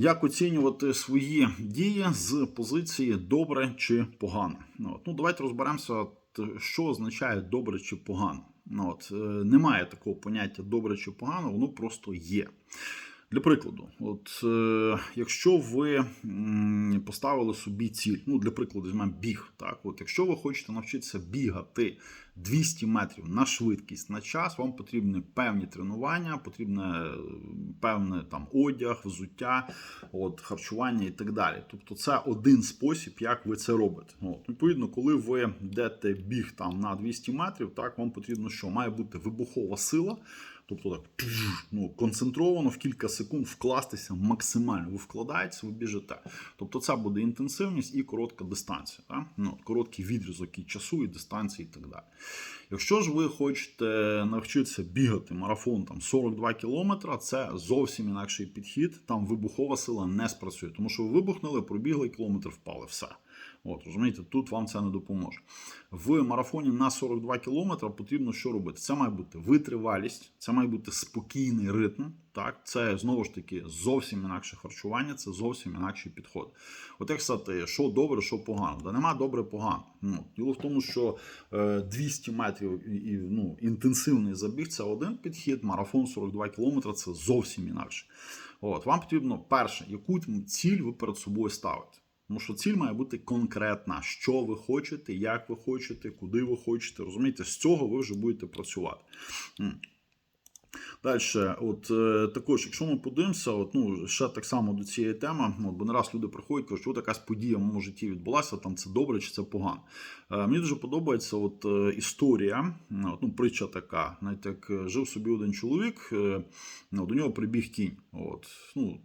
Як оцінювати свої дії з позиції добре чи погано? Ну, от, ну давайте розберемося, що означає добре чи погано. Ну, от, е, немає такого поняття добре чи погано, воно просто є. Для прикладу, от е, якщо ви поставили собі ціль, ну для прикладу, візьмемо біг, так, от якщо ви хочете навчитися бігати 200 метрів на швидкість на час, вам потрібні певні тренування, потрібне е, певне там одяг, взуття, от, харчування і так далі. Тобто це один спосіб, як ви це робите. От, відповідно, коли ви йдете біг там на 200 метрів, так вам потрібно що має бути вибухова сила. Тобто так ну, концентровано в кілька секунд вкластися максимально. Ви вкладаєтеся, ви біжите. Тобто це буде інтенсивність і коротка дистанція. Так? Ну, короткий відрізок і часу, і дистанції, і так далі. Якщо ж ви хочете навчитися бігати марафон там 42 кілометра, це зовсім інакший підхід. Там вибухова сила не спрацює, тому що ви вибухнули, пробігли кілометр, впали. Все. От, розумієте, тут вам це не допоможе. В марафоні на 42 кілометри потрібно що робити? Це має бути витривалість, це має бути спокійний ритм. Так, це знову ж таки зовсім інакше харчування, це зовсім інакший підход. От як сказати, що добре, що погано. Да нема добре, погано. Ну, Діло в тому, що е, 200 метрів і, і ну, інтенсивний забіг це один підхід, марафон 42 кілометри це зовсім інакше. От, Вам потрібно перше, яку ціль ви перед собою ставите. Тому що ціль має бути конкретна, що ви хочете, як ви хочете, куди ви хочете. Розумієте, з цього ви вже будете працювати. Далі, от е, також, якщо ми подивимося, от, ну, ще так само до цієї теми, от, бо не раз люди приходять, кажуть, що якась подія в моєму житті відбулася, там це добре чи це погано. Е, мені дуже подобається от, е, історія, от, ну, притча така. Навіть як жив собі один чоловік, ну, до нього прибіг кінь. От, ну,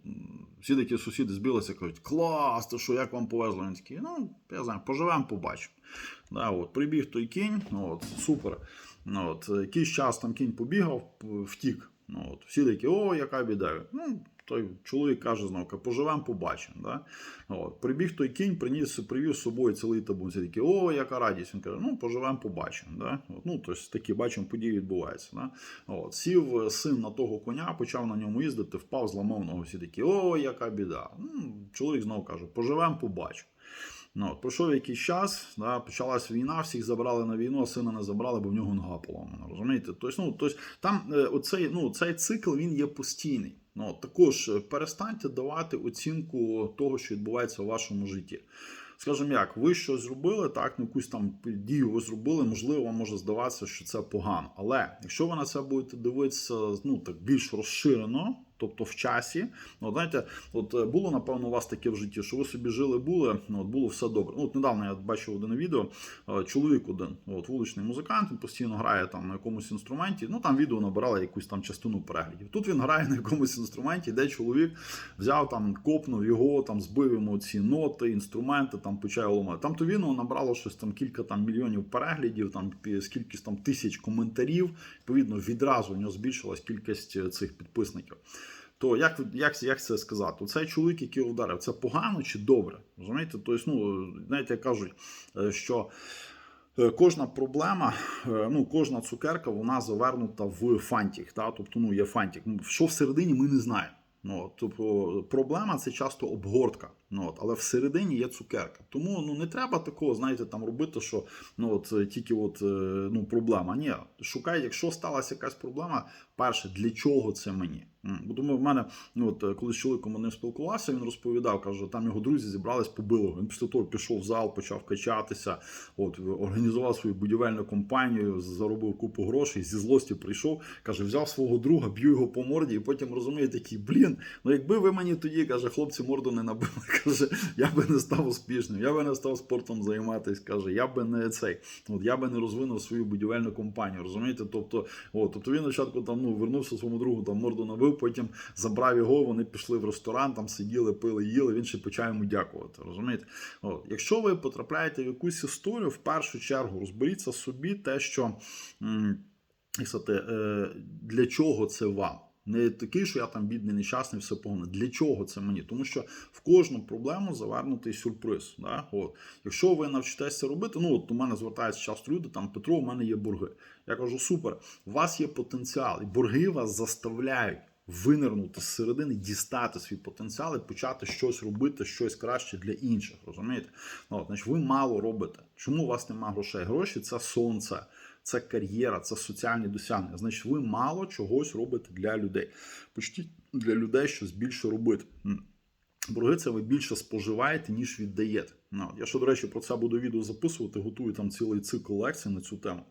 Всі такі сусіди збилися, кажуть, клас, то що, як вам повезло? Він такий, ну, я знаю, поживемо, побачимо. Да, от, Прибіг той кінь, от, супер. Ну, от, Якийсь час там кінь побігав, втік. Ну, от, Всі такі, о, яка біда. Ну, той чоловік каже знову, поживемо, побачимо. Да? От, Прибіг той кінь, приніс, привів з собою цілий табун. Всі такі, о, яка радість. Він каже, ну, поживемо, побачимо. Да? От, ну, тобто, такі бачимо, події відбуваються. Да? От, Сів син на того коня, почав на ньому їздити, впав, зламав ногу. Всі такі, о, яка біда. Ну, Чоловік знову каже, поживемо, побачимо. Ну, Пройшов якийсь час, да, почалась війна, всіх забрали на війну, а сина не забрали, бо в нього нога поламана. Розумієте? Тобто, ну, тобто, там е, оцей, ну, цей цикл він є постійний. Ну, Також е, перестаньте давати оцінку того, що відбувається у вашому житті. Скажімо як, ви щось зробили, так, ну, якусь там дію ви зробили, можливо, вам може здаватися, що це погано. Але якщо ви на це будете дивитися ну, так більш розширено, тобто в часі. Ну, знаєте, от е, було, напевно, у вас таке в житті, що ви собі жили, були, ну, от було все добре. Ну, от Недавно я бачив один відео, е, чоловік один, от вуличний музикант, він постійно грає там на якомусь інструменті. Ну там відео набирало якусь там частину переглядів. Тут він грає на якомусь інструменті, де чоловік взяв там, копнув його, там збив йому ці ноти, інструменти, там почав ламати. Там то відео набрало щось там кілька там мільйонів переглядів, там скільки там тисяч коментарів. Відповідно, відразу у нього збільшилась кількість е, цих підписників то як як, як це сказати? Цей чоловік, який ударив, це погано чи добре? Розумієте? Тобто, ну, знаєте, кажуть, е, що. Е, кожна проблема, е, ну кожна цукерка, вона завернута в фантик. Та? Тобто, ну є фантик. Що всередині, ми не знаємо. Ну, тобто, проблема це часто обгортка. Ну, от, Але всередині є цукерка. Тому ну, не треба такого, знаєте, там робити, що ну, от, тільки от, ну, проблема. Ні, шукай, якщо сталася якась проблема, перше, для чого це мені? Бо думаю, в мене ну, от, е, коли з чоловіком ним спілкувався, він розповідав, каже, там його друзі зібрались, побили. Він після того пішов в зал, почав качатися, от, організував свою будівельну компанію, заробив купу грошей, зі злості прийшов, каже, взяв свого друга, б'ю його по морді, і потім розуміє такий, блін, ну якби ви мені тоді, каже, хлопці морду не набили, каже, я би не став успішним, я би не став спортом займатися, каже, я би не цей, от я би не розвинув свою будівельну компанію. Розумієте? Тобто, от, тобто він спочатку ну, вернувся своєму другу, там морду набив потім забрав його, вони пішли в ресторан, там сиділи, пили, їли, він ще почав йому дякувати. розумієте? От. Якщо ви потрапляєте в якусь історію, в першу чергу розберіться собі те, що е, для чого це вам. Не такий, що я там бідний, нещасний, все погано. Для чого це мені? Тому що в кожну проблему завернутий сюрприз. Да? От. Якщо ви навчитеся робити, ну от у мене звертаються часто люди, там Петро, у мене є борги. Я кажу, супер, у вас є потенціал, і борги вас заставляють винирнути з середини, дістати свій потенціал і почати щось робити, щось краще для інших. Розумієте? Ну, от, значить, ви мало робите. Чому у вас немає грошей? Гроші це сонце, це кар'єра, це соціальні досягнення. Значить, ви мало чогось робите для людей. Почніть для людей щось більше робити. Борги це ви більше споживаєте, ніж віддаєте. Ну, я ще, до речі, про це буду відео записувати, готую там цілий цикл лекцій на цю тему.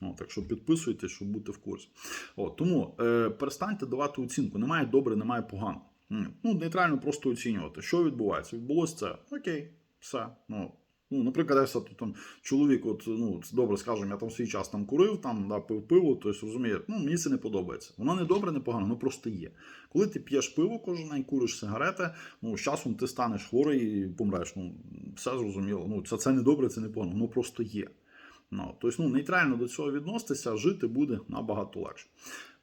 От, так що підписуйтесь, щоб бути в курсі. От, тому е, перестаньте давати оцінку. Немає добре, немає погано. Ну, нейтрально просто оцінювати, що відбувається. Відбулося це. Окей, все. Ну, Ну, наприклад, якщо там чоловік, от ну добре, скажемо, я там свій час там курив, там да, пив пиво, тобто розуміє, ну мені це не подобається. Воно не добре, не погано, воно просто є. Коли ти п'єш пиво кожен день, куриш сигарети, ну з часом ти станеш хворий і помреш. Ну все зрозуміло. Ну це, це не добре, це не погано, воно просто є. Ну, тобто, ну, нейтрально до цього відноситися, жити буде набагато легше.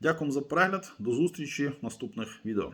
Дякую за перегляд, до зустрічі в наступних відео.